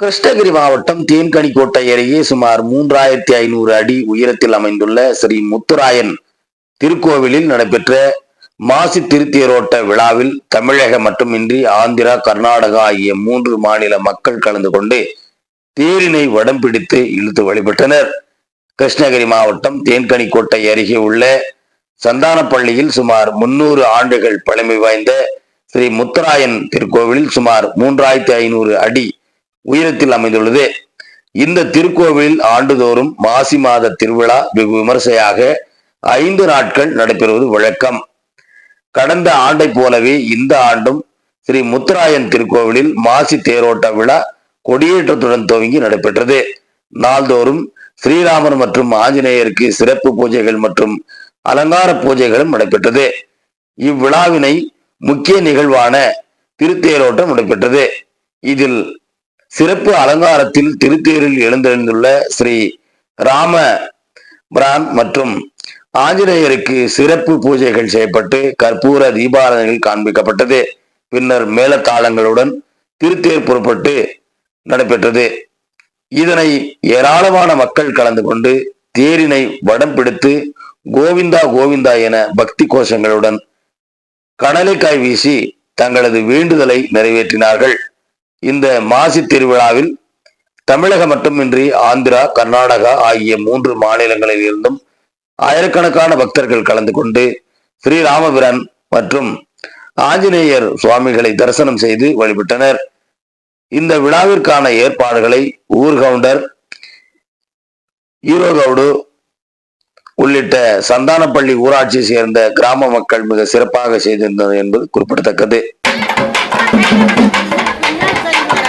கிருஷ்ணகிரி மாவட்டம் தேன்கனிக்கோட்டை அருகே சுமார் மூன்றாயிரத்தி ஐநூறு அடி உயரத்தில் அமைந்துள்ள ஸ்ரீ முத்துராயன் திருக்கோவிலில் நடைபெற்ற மாசி திருத்தேரோட்ட விழாவில் தமிழக மட்டுமின்றி ஆந்திரா கர்நாடகா ஆகிய மூன்று மாநில மக்கள் கலந்து கொண்டு தேரினை வடம் பிடித்து இழுத்து வழிபட்டனர். கிருஷ்ணகிரி மாவட்டம் தேன்கனிக்கோட்டை அருகே உள்ள சந்தானப்பள்ளியில் சுமார் முன்னூறு ஆண்டுகள் பழமை வாய்ந்த ஸ்ரீ முத்தராயன் திருக்கோவிலில் சுமார் மூன்றாயிரத்தி ஐநூறு அடி உயரத்தில் அமைந்துள்ளது. இந்த திருக்கோவிலில் ஆண்டுதோறும் மாசி மாத திருவிழா வெகு விமர்சையாக ஐந்து நாட்கள் நடைபெறுவது வழக்கம். கடந்த ஆண்டை போலவே இந்த ஆண்டும் ஸ்ரீ முத்துராயன் திருக்கோவிலில் மாசி தேரோட்ட விழா கொடியேற்றத்துடன் துவங்கி நடைபெற்றது. நாள்தோறும் ஸ்ரீராமர் மற்றும் ஆஞ்சநேயருக்கு சிறப்பு பூஜைகள் மற்றும் அலங்கார பூஜைகளும் நடைபெற்றது. இவ்விழாவினை முக்கிய நிகழ்வான திருத்தேரோட்டம் நடைபெற்றது. இதில் சிறப்பு அலங்காரத்தில் திருத்தேரில் எழுந்தெழுந்துள்ள ஸ்ரீ ராம பிரான் மற்றும் ஆஞ்சநேயருக்கு சிறப்பு பூஜைகள் செய்யப்பட்டு கற்பூர தீபாரதனைகள் காண்பிக்கப்பட்டது. பின்னர் மேலத்தாளங்களுடன் திருத்தேர் புறப்பட்டு நடைபெற்றது. இதனை ஏராளமான மக்கள் கலந்து கொண்டு தேரினை வடம் பிடித்து கோவிந்தா கோவிந்தா என பக்தி கோஷங்களுடன் கடலைக்காய் வீசி தங்களது வேண்டுதலை நிறைவேற்றினார்கள். இந்த மாசி திருவிழாவில் தமிழகம் மட்டுமின்றி ஆந்திரா கர்நாடகா ஆகிய மூன்று மாநிலங்களில் இருந்தும் ஆயிரக்கணக்கான பக்தர்கள் கலந்து கொண்டு ஸ்ரீராமபிரான் மற்றும் ஆஞ்சநேயர் சுவாமிகளை தரிசனம் செய்து வழிபட்டனர். இந்த விழாவிற்கான ஏற்பாடுகளை ஊர்கவுண்டர் ஈரோகவுடு உள்ளிட்ட சந்தானப்பள்ளி ஊராட்சியை சேர்ந்த கிராம மக்கள் மிக சிறப்பாக செய்திருந்தது என்பது குறிப்பிடத்தக்கது.